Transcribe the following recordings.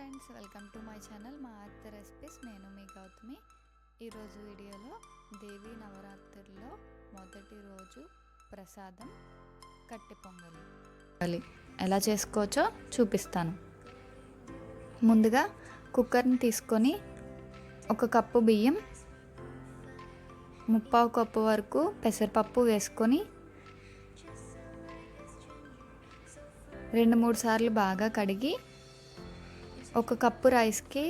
Friends welcome to my channel మా అత్త recipes నేను మీ గౌతమి. ఈరోజు వీడియోలో దేవీ నవరాత్రుల్లో మొదటి రోజు ప్రసాదం కట్టి పొంగలి ఎలా చేసుకోవచ్చో చూపిస్తాను. ముందుగా కుక్కర్ని తీసుకొని ఒక కప్పు బియ్యం ముప్పావు కప్పు వరకు పెసరపప్పు వేసుకొని రెండు మూడు సార్లు బాగా కడిగి ఒక కప్పు రైస్కి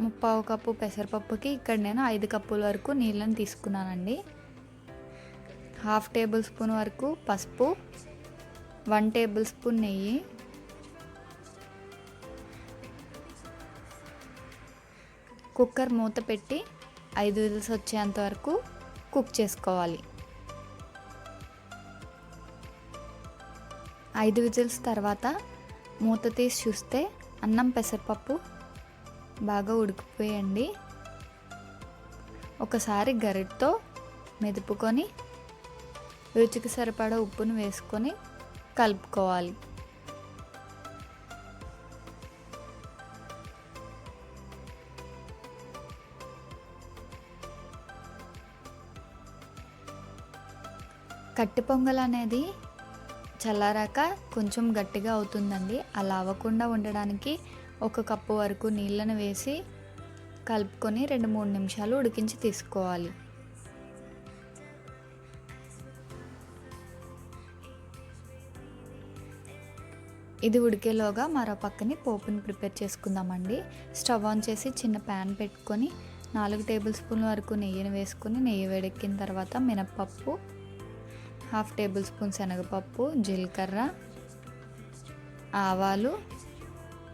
ముప్పావు కప్పు పెసరపప్పుకి ఇక్కడ నేను ఐదు కప్పుల వరకు నీళ్ళని తీసుకున్నానండి. హాఫ్ టేబుల్ స్పూన్ వరకు పసుపు వన్ టేబుల్ స్పూన్ నెయ్యి కుక్కర్ మూత పెట్టి ఐదు విజిల్స్ వచ్చేంత వరకు కుక్ చేసుకోవాలి. ఐదు విజిల్స్ తర్వాత మూత తీసి చూస్తే అన్నం పెసరపప్పు బాగా ఉడికిపోయండి. ఒకసారి గరిటతో మెదుపుకొని రుచికి సరిపడా ఉప్పును వేసుకొని కలుపుకోవాలి. కట్టి పొంగల్ అనేది చల్లారాక కొంచెం గట్టిగా అవుతుందండి. అలా అవ్వకుండా ఉండడానికి ఒక కప్పు వరకు నీళ్ళను వేసి కలుపుకొని రెండు మూడు నిమిషాలు ఉడికించి తీసుకోవాలి. ఇది ఉడికేలోగా మరో పక్కని పోపుని ప్రిపేర్ చేసుకుందామండి. స్టవ్ ఆన్ చేసి చిన్న ప్యాన్ పెట్టుకొని నాలుగు టేబుల్ స్పూన్ల వరకు నెయ్యిని వేసుకొని నెయ్యి వేడెక్కిన తర్వాత మినప్పప్పు హాఫ్ టేబుల్ స్పూన్ శనగపప్పు జీలకర్ర ఆవాలు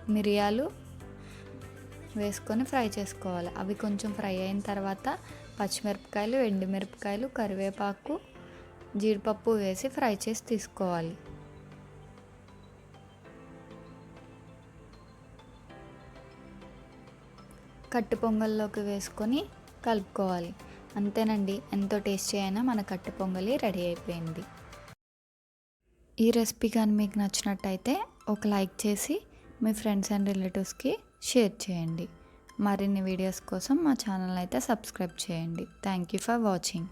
మిరియాలు వేసుకొని ఫ్రై చేసుకోవాలి. అవి కొంచెం ఫ్రై అయిన తర్వాత పచ్చిమిరపకాయలు ఎండుమిరపకాయలు కరివేపాకు జీడిపప్పు వేసి ఫ్రై చేసి తీసుకోవాలి. కట్టు పొంగల్లోకి వేసుకొని కలుపుకోవాలి. అంతేనండి. ఎంతో టేస్టీ అయినా మన కట్టు పొంగలి రెడీ అయిపోయింది. ఈ రెసిపీ కానీ మీకు నచ్చినట్టయితే ఒక లైక్ చేసి మీ ఫ్రెండ్స్ అండ్ రిలేటివ్స్కి షేర్ చేయండి. మరిన్ని వీడియోస్ కోసం మా ఛానల్ అయితే సబ్స్క్రైబ్ చేయండి. Thank you for watching.